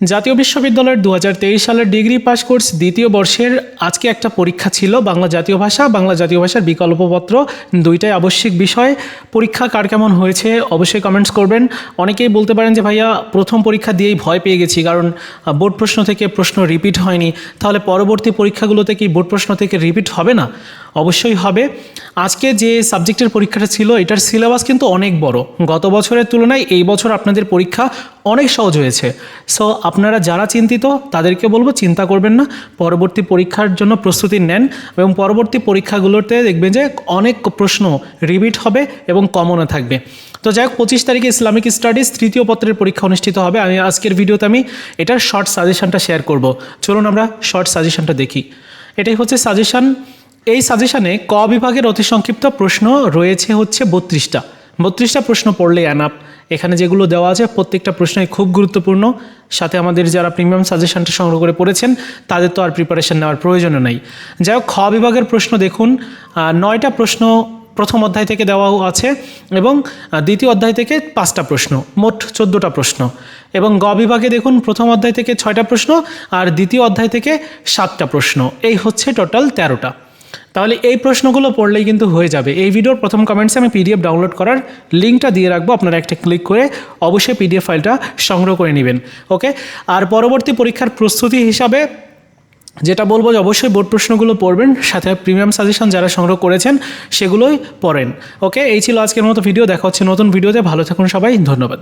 জাতীয় বিশ্ববিদ্যালয়ের দু হাজার তেইশ সালের ডিগ্রি পাস কোর্স দ্বিতীয় বর্ষের আজকে একটা পরীক্ষা ছিল, বাংলা জাতীয় ভাষা, বাংলা জাতীয় ভাষার বিকল্পপত্র দুইটাই আবশ্যিক বিষয়। পরীক্ষা কার কেমন হয়েছে অবশ্যই কমেন্টস করবেন। অনেকেই বলতে পারেন যে, ভাইয়া, প্রথম পরীক্ষা দিয়েই ভয় পেয়ে গেছি, কারণ বোর্ড প্রশ্ন থেকে প্রশ্ন রিপিট হয়নি। তাহলে পরবর্তী পরীক্ষাগুলোতে কি বোর্ড প্রশ্ন থেকে রিপিট হবে না? অবশ্যই হবে। আজকে যে সাবজেক্টের পরীক্ষাটা ছিল, এটার সিলেবাস কিন্তু অনেক বড়। গত বছরের তুলনায় এই বছর আপনাদের পরীক্ষা অনেক সহজ হয়েছে। সো আপনারা যারা চিন্তিত, তাদেরকে বলব চিন্তা করবেন না। পরবর্তী পরীক্ষার জন্য প্রস্তুতি নেন এবং পরবর্তী পরীক্ষাগুলোতে দেখবেন যে অনেক প্রশ্ন রিপিট হবে এবং কমনও থাকবে। তো যাই হোক, পঁচিশ তারিখে ইসলামিক স্টাডিজ তৃতীয় পত্রের পরীক্ষা অনুষ্ঠিত হবে। আমি আজকের ভিডিওতে আমি এটার শর্ট সাজেশনটা শেয়ার করব। চলুন আমরা শর্ট সাজেশনটা দেখি। এটাই হচ্ছে সাজেশন এই সাজেশনে ক বিভাগের অতি সংক্ষিপ্ত প্রশ্ন রয়েছে হচ্ছে বত্রিশটা। বত্রিশটা প্রশ্ন পড়লেই অ্যানাপ এখানে যেগুলো দেওয়া আছে প্রত্যেকটা প্রশ্নই খুব গুরুত্বপূর্ণ। সাথে আমাদের যারা প্রিমিয়াম সাজেশনটা সংগ্রহ করে পড়েছেন, তাদের তো আর প্রিপারেশন নেওয়ার প্রয়োজনও নেই। যাই হোক, খ বিভাগের প্রশ্ন দেখুন। নয়টা প্রশ্ন প্রথম অধ্যায় থেকে দেওয়াও আছে এবং দ্বিতীয় অধ্যায় থেকে পাঁচটা প্রশ্ন, মোট চোদ্দোটা প্রশ্ন। এবং গ বিভাগে দেখুন, প্রথম অধ্যায় থেকে ছয়টা প্রশ্ন আর দ্বিতীয় অধ্যায় থেকে সাতটা প্রশ্ন। এই হচ্ছে টোটাল তেরোটা। তাহলে এই প্রশ্নগুলো পড়লেই কিন্তু হয়ে যাবে। এই ভিডিওর প্রথম কমেন্টসে আমি পিডিএফ ডাউনলোড করার লিঙ্কটা দিয়ে রাখব, আপনারা একটা ক্লিক করে অবশ্যই পিডিএফ ফাইলটা সংগ্রহ করে নেবেন ওকে আর পরবর্তী পরীক্ষার প্রস্তুতি হিসাবে যেটা বলব যে অবশ্যই বোর্ড প্রশ্নগুলো পড়বেন, সাথে প্রিমিয়াম সাজেশন যারা সংগ্রহ করেছেন সেগুলোই পড়েন ওকে এই ছিল আজকের মতো ভিডিও দেখা হচ্ছে নতুন ভিডিওতে ভালো থাকুন সবাই, ধন্যবাদ।